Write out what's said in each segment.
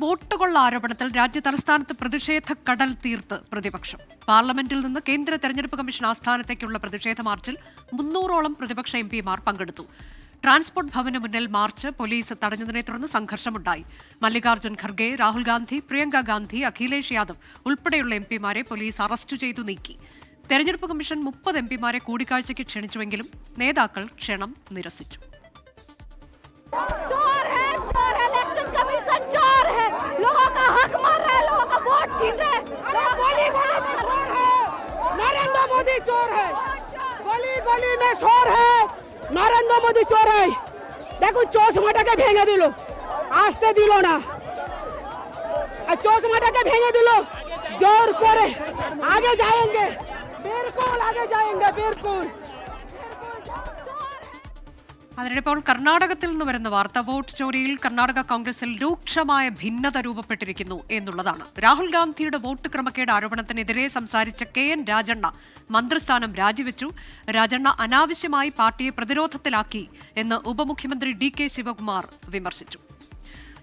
വോട്ടുകൊള്ള ആരോപണത്തിൽ രാജ്യ തലസ്ഥാനത്ത് പ്രതിഷേധ കടൽ തീർത്ത് പ്രതിപക്ഷം. പാർലമെന്റിൽ നിന്ന് കേന്ദ്ര തെരഞ്ഞെടുപ്പ് കമ്മീഷൻ ആസ്ഥാനത്തേക്കുള്ള പ്രതിഷേധ മാർച്ചിൽ മുന്നൂറോളം പ്രതിപക്ഷ എം പിമാർ പങ്കെടുത്തു. ട്രാൻസ്പോർട്ട് ഭവന് മുന്നിൽ മാർച്ച് പോലീസ് തടഞ്ഞതിനെ തുടർന്ന് സംഘർഷമുണ്ടായി. മല്ലികാർജുൻ ഖർഗെ രാഹുൽ ഗാന്ധി പ്രിയങ്ക ഗാന്ധി അഖിലേഷ് യാദവ് ഉൾപ്പെടെയുള്ള എം പിമാരെ പോലീസ് അറസ്റ്റ് ചെയ്തു നീക്കി. തെരഞ്ഞെടുപ്പ് കമ്മീഷൻ മുപ്പത് എം പിമാരെ കൂടിക്കാഴ്ചയ്ക്ക് ക്ഷണിച്ചുവെങ്കിലും നേതാക്കൾ ക്ഷണം നിരസിച്ചു. हक मार रहे है लोगों का वोट छीन रहे है। गोली गोली में शोर है। नरेंद्र मोदी चोर है। अच्छा। गोली गोली में शोर है। नरेंद्र मोदी चोर है। देखो चोस मटा के भेंगे दिलो। आस्ते दिलो ना। चोस मटा के भेंगे दिलो। ज़ोर करे। आगे जाएँगे। बिल्कुल आगे जाएँगे बिल्कुल। അതിനിപ്പോൾ കർണാടകത്തിൽ നിന്ന് വരുന്ന വാർത്ത വോട്ട് ചോരിയിൽ കർണാടക കോൺഗ്രസിൽ രൂക്ഷമായ ഭിന്നത രൂപപ്പെട്ടിരിക്കുന്നു എന്നുള്ളതാണ്. രാഹുൽ ഗാന്ധിയുടെ വോട്ട് ക്രമക്കേട് ആരോപണത്തിനെതിരെ സംസാരിച്ച കെ എൻ രാജണ്ണ മന്ത്രിസ്ഥാനം രാജിവെച്ചു. രാജണ്ണ അനാവശ്യമായി പാർട്ടിയെ പ്രതിരോധത്തിലാക്കി എന്ന് ഉപമുഖ്യമന്ത്രി ഡി കെ ശിവകുമാർ വിമർശിച്ചു.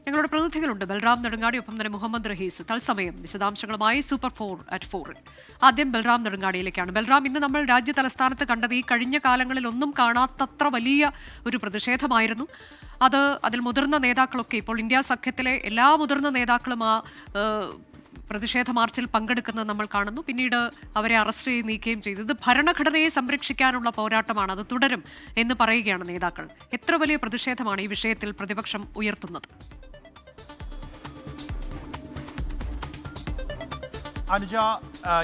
ഞങ്ങളുടെ പ്രതിനിധികളുണ്ട്. ബൽറാം നെടുങ്ങാടി ഒപ്പം തന്നെ മുഹമ്മദ് റഹീസ്. തത്സമയം വിശദാംശങ്ങളുമായി സൂപ്പർ ഫോർ അറ്റ് ഫോറിൽ ആദ്യം ബൽറാം നെടുങ്ങാടിയിലേക്കാണ്. ബൽറാം ഇന്ന് നമ്മൾ രാജ്യ തലസ്ഥാനത്ത് കണ്ടത് ഈ കഴിഞ്ഞ കാലങ്ങളിൽ ഒന്നും കാണാത്തത്ര വലിയ ഒരു പ്രതിഷേധമായിരുന്നു. അത് അതിൽ മുതിർന്ന നേതാക്കളൊക്കെ ഇപ്പോൾ ഇന്ത്യ സഖ്യത്തിലെ എല്ലാ മുതിർന്ന നേതാക്കളും ആ പ്രതിഷേധ മാർച്ചിൽ പങ്കെടുക്കുന്നത് നമ്മൾ കാണുന്നു. പിന്നീട് അവരെ അറസ്റ്റ് ചെയ്ത് നീക്കുകയും ചെയ്തു. ഇത് ഭരണഘടനയെ സംരക്ഷിക്കാനുള്ള പോരാട്ടമാണ്. അത് തുടരും എന്ന് പറയുകയാണ് നേതാക്കൾ. എത്ര വലിയ പ്രതിഷേധമാണ് ഈ വിഷയത്തിൽ പ്രതിപക്ഷം ഉയർത്തുന്നത്? അനുജ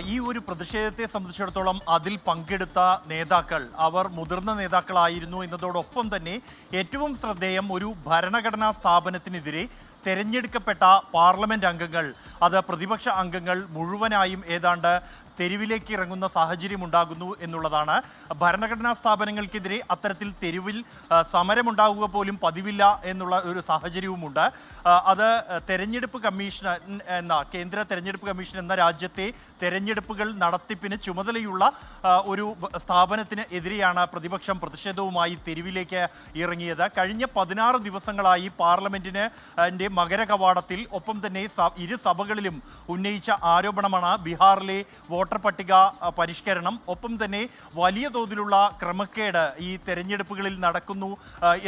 ഈ ഒരു പ്രതിഷേധത്തെ സംബന്ധിച്ചിടത്തോളം അതിൽ പങ്കെടുത്ത നേതാക്കൾ അവർ മുതിർന്ന നേതാക്കളായിരുന്നു എന്നതോടൊപ്പം തന്നെ ഏറ്റവും ശ്രദ്ധേയം ഒരു ഭരണഘടനാ സ്ഥാപനത്തിനെതിരെ തെരഞ്ഞെടുക്കപ്പെട്ട പാർലമെന്റ് അംഗങ്ങൾ അത് പ്രതിപക്ഷ അംഗങ്ങൾ മുഴുവനായും ഏതാണ്ട് തെരുവിലേക്ക് ഇറങ്ങുന്ന സാഹചര്യം ഉണ്ടാകുന്നു എന്നുള്ളതാണ്. ഭരണഘടനാ സ്ഥാപനങ്ങൾക്കെതിരെ അത്തരത്തിൽ തെരുവിൽ സമരമുണ്ടാവുക പോലും പതിവില്ല എന്നുള്ള ഒരു സാഹചര്യവുമുണ്ട്. അത് തെരഞ്ഞെടുപ്പ് കമ്മീഷൻ എന്ന കേന്ദ്ര തെരഞ്ഞെടുപ്പ് കമ്മീഷൻ എന്ന രാജ്യത്തെ തെരഞ്ഞെടുപ്പുകൾ നടത്തിപ്പിന് ചുമതലയുള്ള ഒരു സ്ഥാപനത്തിന് എതിരെയാണ് പ്രതിപക്ഷം പ്രതിഷേധവുമായി തെരുവിലേക്ക് ഇറങ്ങിയത്. കഴിഞ്ഞ പതിനാറ് ദിവസങ്ങളായി പാർലമെന്റിന് മകരകവാടത്തിൽ മകര കവാടത്തിൽ ഒപ്പം തന്നെ ഇരു സഭകളിലും ഉന്നയിച്ച ആരോപണമാണ് ബീഹാറിലെ പട്ടിക പരിഷ്കരണം ഒപ്പം തന്നെ വലിയ തോതിലുള്ള ക്രമക്കേട് ഈ തെരഞ്ഞെടുപ്പുകളിൽ നടക്കുന്നു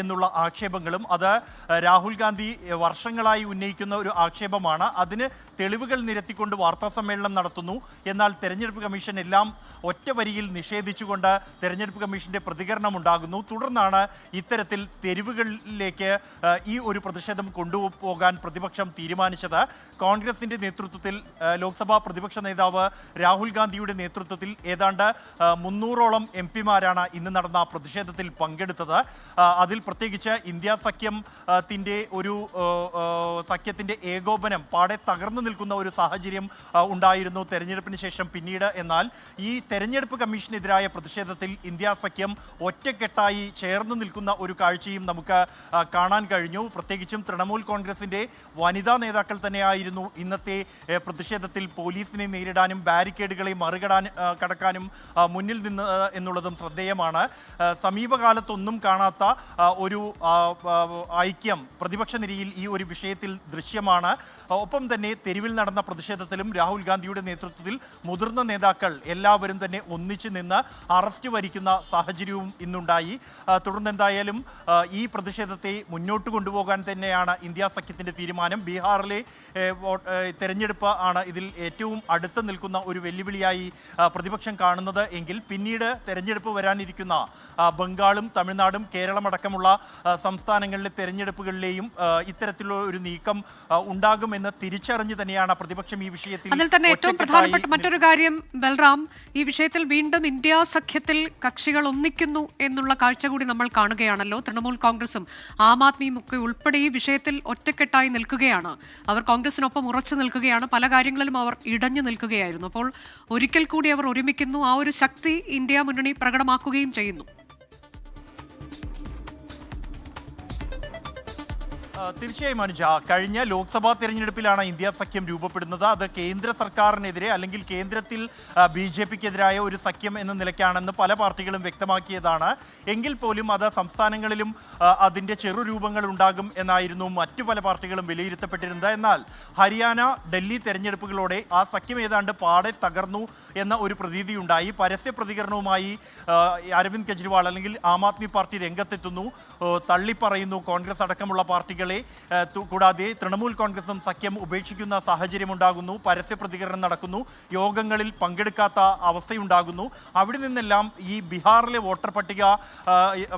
എന്നുള്ള ആക്ഷേപങ്ങളും അത് രാഹുൽ ഗാന്ധി വർഷങ്ങളായി ഉന്നയിക്കുന്ന ഒരു ആക്ഷേപമാണ്. അതിന് തെളിവുകൾ നിരത്തിക്കൊണ്ട് വാർത്താ സമ്മേളനം നടത്തുന്നു. എന്നാൽ തെരഞ്ഞെടുപ്പ് കമ്മീഷൻ എല്ലാം ഒറ്റ വരിയിൽ നിഷേധിച്ചുകൊണ്ട് തെരഞ്ഞെടുപ്പ് കമ്മീഷന്റെ പ്രതികരണം ഉണ്ടാകുന്നു. തുടർന്നാണ് ഇത്തരത്തിൽ തെരുവുകളിലേക്ക് ഈ ഒരു പ്രതിഷേധം കൊണ്ടുപോകാൻ പ്രതിപക്ഷം തീരുമാനിച്ചത്. കോൺഗ്രസിന്റെ നേതൃത്വത്തിൽ ലോക്സഭാ പ്രതിപക്ഷ നേതാവ് രാഹുൽ ഗാന്ധിയുടെ നേതൃത്വത്തിൽ ഏതാണ്ട് മുന്നൂറോളം എം പിമാരാണ് ഇന്ന് നടന്ന പ്രതിഷേധത്തിൽ പങ്കെടുത്തത്. അതിൽ പ്രത്യേകിച്ച് ഇന്ത്യ സഖ്യം ഒരു സഖ്യത്തിന്റെ ഏകോപനം പാടെ തകർന്നു നിൽക്കുന്ന ഒരു സാഹചര്യം ഉണ്ടായിരുന്നു തെരഞ്ഞെടുപ്പിന് ശേഷം പിന്നീട്. എന്നാൽ ഈ തെരഞ്ഞെടുപ്പ് കമ്മീഷനെതിരായ പ്രതിഷേധത്തിൽ ഇന്ത്യ സഖ്യം ഒറ്റക്കെട്ടായി ചേർന്ന് നിൽക്കുന്ന ഒരു കാഴ്ചയും നമുക്ക് കാണാൻ കഴിഞ്ഞു. പ്രത്യേകിച്ചും തൃണമൂൽ കോൺഗ്രസിന്റെ വനിതാ നേതാക്കൾ തന്നെയായിരുന്നു ഇന്നത്തെ പ്രതിഷേധത്തിൽ പോലീസിനെ നേരിടാനും ബാരിക്കേഡുകളെ മറികടാൻ കടക്കാനും മുന്നിൽ നിന്ന് എന്നുള്ളതും ശ്രദ്ധേയമാണ്. സമീപകാലത്തൊന്നും കാണാത്ത ഒരു ഐക്യം പ്രതിപക്ഷ നിരയിൽ ഈ ഒരു വിഷയത്തിൽ ദൃശ്യമാണ്. ഒപ്പം തന്നെ തെരുവിൽ നടന്ന പ്രതിഷേധത്തിലും രാഹുൽ ഗാന്ധിയുടെ നേതൃത്വത്തിൽ മുതിർന്ന നേതാക്കൾ എല്ലാവരും തന്നെ ഒന്നിച്ചു നിന്ന് അറസ്റ്റ് വരിക്കുന്ന സാഹചര്യവും ഇന്നുണ്ടായി. തുടർന്ന് എന്തായാലും ഈ പ്രതിഷേധത്തെ മുന്നോട്ട് കൊണ്ടുപോകാൻ തന്നെയാണ് ഇന്ത്യ സഖ്യത്തിന്റെ തീരുമാനം. ബീഹാറിലെ തെരഞ്ഞെടുപ്പ് ആണ് ഇതിൽ ഏറ്റവും അടുത്ത് നിൽക്കുന്ന ഒരു വെല്ലുവിളിയായി പ്രതിപക്ഷം കാണുന്നത് എങ്കിൽ പിന്നീട് തെരഞ്ഞെടുപ്പ് വരാനിരിക്കുന്ന ബംഗാളും തമിഴ്നാടും കേരളമടക്കമുള്ള സംസ്ഥാനങ്ങളിലെ തെരഞ്ഞെടുപ്പുകളിലെയും ഇത്തരത്തിലുള്ള ഒരു നീക്കം ഉണ്ടാകുമെന്ന് തിരിച്ചറിഞ്ഞ് തന്നെയാണ് പ്രതിപക്ഷം ഈ വിഷയത്തിൽ അതിൽ തന്നെ ഏറ്റവും പ്രധാനപ്പെട്ട മറ്റൊരു കാര്യം ബൽറാം ഈ വിഷയത്തിൽ വീണ്ടും ഇന്ത്യ സഖ്യത്തിൽ കക്ഷികൾ ഒന്നിക്കുന്നു എന്നുള്ള കാഴ്ച കൂടി നമ്മൾ കാണുകയാണല്ലോ. തൃണമൂൽ കോൺഗ്രസും ആം ആദ്മിയും ഒക്കെ ഉൾപ്പെടെ ഈ വിഷയത്തിൽ ഒറ്റക്കെട്ടായി നിൽക്കുകയാണ്. അവർ കോൺഗ്രസിനൊപ്പം ഉറച്ചു നിൽക്കുകയാണ്. പല കാര്യങ്ങളിലും അവർ ഇടഞ്ഞു നിൽക്കുകയായിരുന്നു. അപ്പോൾ ഒരിക്കൽ കൂടി അവർ ഒരുമിക്കുന്നു. ആ ഒരു ശക്തി ഇന്ത്യ മുന്നണി പ്രകടമാക്കുകയും ചെയ്യുന്നു. തീർച്ചയായും അനുജ കഴിഞ്ഞ ലോക്സഭാ തെരഞ്ഞെടുപ്പിലാണ് ഇന്ത്യ സഖ്യം രൂപപ്പെടുന്നത്. അത് കേന്ദ്ര സർക്കാരിനെതിരെ അല്ലെങ്കിൽ കേന്ദ്രത്തിൽ ബി ജെ പിക്കെതിരായ ഒരു സഖ്യം എന്ന നിലയ്ക്കാണെന്ന് പല പാർട്ടികളും വ്യക്തമാക്കിയതാണ്. എങ്കിൽ പോലും അത് സംസ്ഥാനങ്ങളിലും അതിന്റെ ചെറുരൂപങ്ങൾ ഉണ്ടാകും എന്നായിരുന്നു മറ്റു പല പാർട്ടികളും വിലയിരുത്തപ്പെട്ടിരുന്നത്. എന്നാൽ ഹരിയാന ഡൽഹി തെരഞ്ഞെടുപ്പുകളോടെ ആ സഖ്യം ഏതാണ്ട് പാടെ തകർന്നു എന്ന ഒരു പ്രതീതിയുണ്ടായി. പരസ്യ പ്രതികരണവുമായി അരവിന്ദ് കെജ്രിവാൾ അല്ലെങ്കിൽ ആം ആദ്മി പാർട്ടി രംഗത്തെത്തുന്നു. തള്ളിപ്പറയുന്നു കോൺഗ്രസ് അടക്കമുള്ള പാർട്ടികളെ തു- കൂടാതെ തൃണമൂൽ കോൺഗ്രസും സഖ്യം ഉപേക്ഷിക്കുന്ന സാഹചര്യം ഉണ്ടാകുന്നു പരസ്യ പ്രതികരണം നടക്കുന്നു യോഗങ്ങളിൽ പങ്കെടുക്കാത്ത അവസ്ഥയുണ്ടാകുന്നു. അവിടെ നിന്നെല്ലാം ഈ ബീഹാറിലെ വോട്ടർ പട്ടിക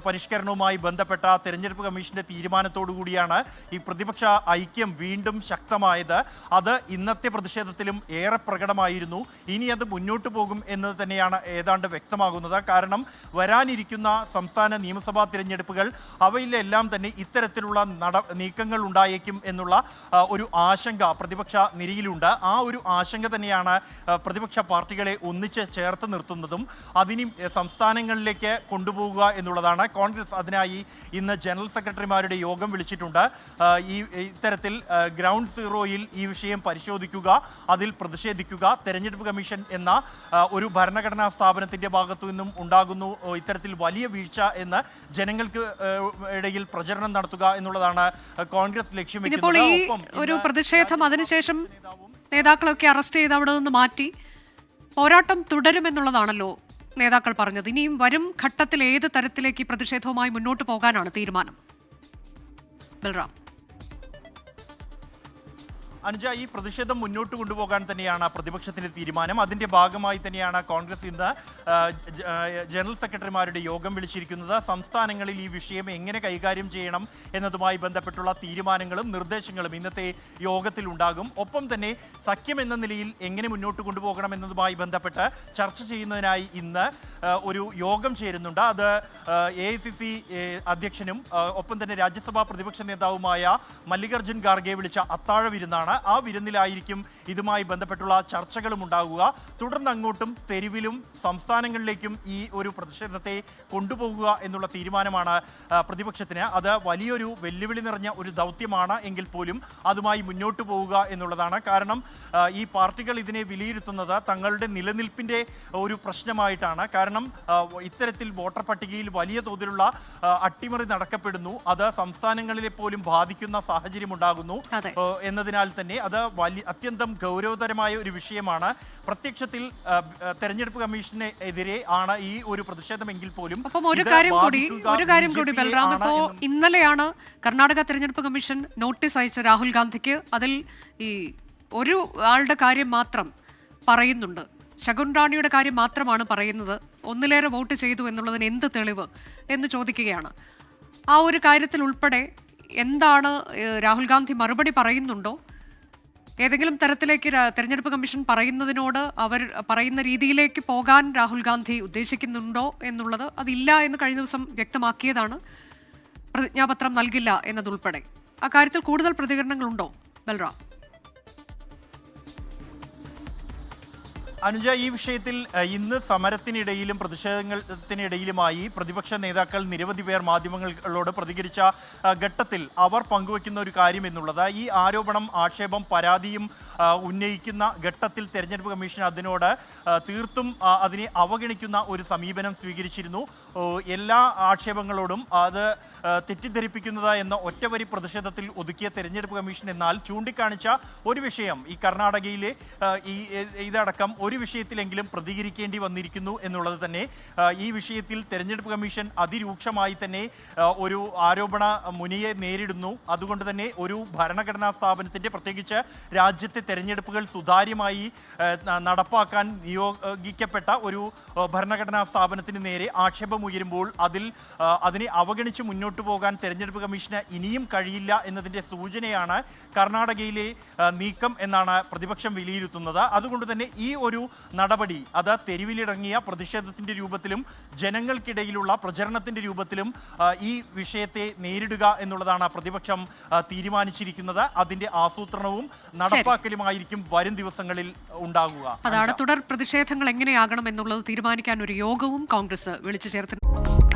പരിഷ്കരണവുമായി ബന്ധപ്പെട്ട തെരഞ്ഞെടുപ്പ് കമ്മീഷന്റെ തീരുമാനത്തോടു കൂടിയാണ് ഈ പ്രതിപക്ഷ ഐക്യം വീണ്ടും ശക്തമായത്. അത് ഇന്നത്തെ പ്രതിഷേധത്തിലും ഏറെ പ്രകടമായിരുന്നു. ഇനി അത് മുന്നോട്ട് പോകും എന്ന് തന്നെയാണ് ഏതാണ്ട് വ്യക്തമാകുന്നത്. കാരണം വരാനിരിക്കുന്ന സംസ്ഥാന നിയമസഭാ തിരഞ്ഞെടുപ്പുകൾ അവയിലെല്ലാം തന്നെ ഇത്തരത്തിലുള്ള നട നീക്കങ്ങൾ ഉണ്ടായേക്കും എന്നുള്ള ഒരു ആശങ്ക പ്രതിപക്ഷ നിരയിലുണ്ട്. ആ ഒരു ആശങ്ക തന്നെയാണ് പ്രതിപക്ഷ പാർട്ടികളെ ഒന്നിച്ച് ചേർത്ത് നിർത്തുന്നതും അതിനി സംസ്ഥാനങ്ങളിലേക്ക് കൊണ്ടുപോകുക എന്നുള്ളതാണ്. കോൺഗ്രസ് അതിനായി ഇന്ന് ജനറൽ സെക്രട്ടറിമാരുടെ യോഗം വിളിച്ചിട്ടുണ്ട്. ഈ ഇത്തരത്തിൽ ഗ്രൗണ്ട് സീറോയിൽ ഈ വിഷയം പരിശോധിക്കുക അതിൽ പ്രതിഷേധിക്കുക. തെരഞ്ഞെടുപ്പ് കമ്മീഷൻ എന്ന ഒരു ഭരണഘടനാ സ്ഥാപനത്തിന്റെ ഭാഗത്തു നിന്നും ഉണ്ടാകുന്നു ഇത്തരത്തിൽ വലിയ വീഴ്ച എന്ന് ജനങ്ങൾക്ക് ഇടയിൽ പ്രചരണം നടത്തുക എന്നുള്ളതാണ് കോൺഗ്രസ് ലക്ഷ്യം ഇനിയിപ്പോൾ ഈ ഒരു പ്രതിഷേധം അതിനുശേഷം നേതാക്കളൊക്കെ അറസ്റ്റ് ചെയ്ത് അവിടെ നിന്ന് മാറ്റി പോരാട്ടം തുടരുമെന്നുള്ളതാണല്ലോ നേതാക്കൾ പറഞ്ഞത്. ഇനിയും വരും ഘട്ടത്തിൽ ഏത് തരത്തിലേക്ക് ഈ പ്രതിഷേധവുമായി മുന്നോട്ട് പോകാനാണ് തീരുമാനം? ബൽറാം. അനുജ ഈ പ്രതിഷേധം മുന്നോട്ട് കൊണ്ടുപോകാൻ തന്നെയാണ് പ്രതിപക്ഷത്തിന്റെ തീരുമാനം. അതിന്റെ ഭാഗമായി തന്നെയാണ് കോൺഗ്രസ് ഇന്ന് ജനറൽ സെക്രട്ടറിമാരുടെ യോഗം വിളിച്ചിരിക്കുന്നത്. സംസ്ഥാനങ്ങളിൽ ഈ വിഷയം എങ്ങനെ കൈകാര്യം ചെയ്യണം എന്നതുമായി ബന്ധപ്പെട്ടുള്ള തീരുമാനങ്ങളും നിർദ്ദേശങ്ങളും ഇന്നത്തെ യോഗത്തിൽ ഉണ്ടാകും ഒപ്പം തന്നെ സഖ്യം എന്ന നിലയിൽ എങ്ങനെ മുന്നോട്ട് കൊണ്ടുപോകണം എന്നതുമായി ബന്ധപ്പെട്ട് ചർച്ച ചെയ്യുന്നതിനായി ഇന്ന് ഒരു യോഗം ചേരുന്നുണ്ട്. അത് എ അധ്യക്ഷനും ഒപ്പം തന്നെ രാജ്യസഭാ പ്രതിപക്ഷ നേതാവുമായ മല്ലികാർജുൻ ഖാർഗെ വിളിച്ച അത്താഴ വിരുന്നാണ്. ആ വിരുന്നിലായിരിക്കും ഇതുമായി ബന്ധപ്പെട്ടുള്ള ചർച്ചകളും ഉണ്ടാകുക തുടർന്ന് അങ്ങോട്ടും തെരുവിലും സംസ്ഥാനങ്ങളിലേക്കും ഈ ഒരു പ്രതിഷേധത്തെ കൊണ്ടുപോകുക എന്നുള്ള തീരുമാനമാണ് പ്രതിപക്ഷത്തിന്. അത് വലിയൊരു വെല്ലുവിളി നിറഞ്ഞ ഒരു ദൗത്യമാണ് എങ്കിൽ പോലും അതുമായി മുന്നോട്ട് പോവുക എന്നുള്ളതാണ്. കാരണം ഈ പാർട്ടികൾ ഇതിനെ വിലയിരുത്തുന്നത് തങ്ങളുടെ നിലനിൽപ്പിന്റെ ഒരു പ്രശ്നമായിട്ടാണ്. കാരണം ഇത്തരത്തിൽ വോട്ടർ പട്ടികയിൽ വലിയ തോതിലുള്ള അട്ടിമറി നടക്കപ്പെടുന്നു. അത് സംസ്ഥാനങ്ങളിലെ പോലും ബാധിക്കുന്ന സാഹചര്യം ഉണ്ടാകുന്നു. എന്നതിനാൽ തന്നെ അത് വലിയ അത്യന്തം ഗൗരവതരമായ ഒരു വിഷയമാണ്. പ്രത്യക്ഷത്തിൽ തെരഞ്ഞെടുപ്പ് കമ്മീഷന് എതിരെ ആണ് ഈ ഒരു പ്രതിഷേധമെങ്കിൽ പോലും അപ്പം ഒരു കാര്യം കൂടി ഒരു കാര്യം കൂടി ബൽറാം ഇപ്പോ ഇന്നലെയാണ് കർണാടക തെരഞ്ഞെടുപ്പ് കമ്മീഷൻ നോട്ടീസ് അയച്ച രാഹുൽ ഗാന്ധിക്ക് അതിൽ ഈ ഒരു ആളുടെ കാര്യം മാത്രം പറയുന്നുണ്ട്. ശകുൻ റാണിയുടെ കാര്യം മാത്രമാണ് പറയുന്നത്. ഒന്നിലേറെ വോട്ട് ചെയ്തു എന്നുള്ളതിന് എന്ത് തെളിവ് എന്ന് ചോദിക്കുകയാണ്. ആ ഒരു കാര്യത്തിൽ ഉൾപ്പെടെ എന്താണ് രാഹുൽ ഗാന്ധി മറുപടി പറയുന്നുണ്ടോ? ഏതെങ്കിലും തരത്തിലേക്ക് തെരഞ്ഞെടുപ്പ് കമ്മീഷൻ പറയുന്നതിനോട് അവർ പറയുന്ന രീതിയിലേക്ക് പോകാൻ രാഹുൽ ഗാന്ധി ഉദ്ദേശിക്കുന്നുണ്ടോ എന്നുള്ളത് അതില്ല എന്ന് കഴിഞ്ഞ ദിവസം വ്യക്തമാക്കിയതാണ്. പ്രതിജ്ഞാപത്രം നൽകില്ല എന്നതുൾപ്പെടെ. അക്കാര്യത്തിൽ കൂടുതൽ പ്രതികരണങ്ങളുണ്ടോ? ബൽറാം. അനുജ ഈ വിഷയത്തിൽ ഇന്ന് സമരത്തിനിടയിലും പ്രതിഷേധത്തിനിടയിലുമായി പ്രതിപക്ഷ നേതാക്കൾ നിരവധി പേർ മാധ്യമങ്ങളോട് പ്രതികരിച്ച ഘട്ടത്തിൽ അവർ പങ്കുവെക്കുന്ന ഒരു കാര്യം എന്നുള്ളത് ഈ ആരോപണം ആക്ഷേപം പരാതിയും ഉന്നയിക്കുന്ന ഘട്ടത്തിൽ തെരഞ്ഞെടുപ്പ് കമ്മീഷൻ അതിനോട് തീർത്തും അതിനെ അവഗണിക്കുന്ന ഒരു സമീപനം സ്വീകരിച്ചിരുന്നു. എല്ലാ ആക്ഷേപങ്ങളോടും അത് തെറ്റിദ്ധരിപ്പിക്കുന്നത് എന്ന ഒറ്റവരി പ്രതിഷേധത്തിൽ ഒതുക്കിയ തെരഞ്ഞെടുപ്പ് കമ്മീഷൻ എന്നാൽ ചൂണ്ടിക്കാണിച്ച ഒരു വിഷയം ഈ കർണാടകയിലെ ഈ ഇതടക്കം ഒരു വിഷയത്തിലെങ്കിലും പ്രതികരിക്കേണ്ടി വന്നിരിക്കുന്നു എന്നുള്ളത് തന്നെ ഈ വിഷയത്തിൽ തെരഞ്ഞെടുപ്പ് കമ്മീഷൻ അതിരൂക്ഷമായി തന്നെ ഒരു ആരോപണ മുനിയെ നേരിടുന്നു. അതുകൊണ്ട് തന്നെ ഒരു ഭരണഘടനാ സ്ഥാപനത്തിന്റെ പ്രത്യേകിച്ച് രാജ്യത്തെ തെരഞ്ഞെടുപ്പുകൾ സുതാര്യമായി നടപ്പാക്കാൻ നിയോഗിക്കപ്പെട്ട ഒരു ഭരണഘടനാ സ്ഥാപനത്തിന് നേരെ ആക്ഷേപം ഉയരുമ്പോൾ അതിൽ അതിനെ അവഗണിച്ച് മുന്നോട്ട് പോകാൻ തെരഞ്ഞെടുപ്പ് കമ്മീഷന് ഇനിയും കഴിയില്ല എന്നതിന്റെ സൂചനയാണ് കർണാടകയിലെ നീക്കം എന്നാണ് പ്രതിപക്ഷം വിലയിരുത്തുന്നത്. അതുകൊണ്ട് തന്നെ ഈ ഒരു നടപടി. അത് തെരുവിലിറങ്ങിയ പ്രതിഷേധത്തിന്റെ രൂപത്തിലും ജനങ്ങൾക്കിടയിലുള്ള പ്രചരണത്തിന്റെ രൂപത്തിലും ഈ വിഷയത്തെ നേരിടുക എന്നുള്ളതാണ് പ്രതിപക്ഷം തീരുമാനിച്ചിരിക്കുന്നത്. അതിന്റെ ആസൂത്രണവും നടപ്പാക്കലുമായിരിക്കും വരും ദിവസങ്ങളിൽ ഉണ്ടാകുക അതാണ് തുടർ പ്രതിഷേധങ്ങൾ എങ്ങനെയാകണം എന്നുള്ളത് തീരുമാനിക്കാൻ ഒരു യോഗവും കോൺഗ്രസ് വിളിച്ചു ചേർത്തിട്ടുണ്ട്.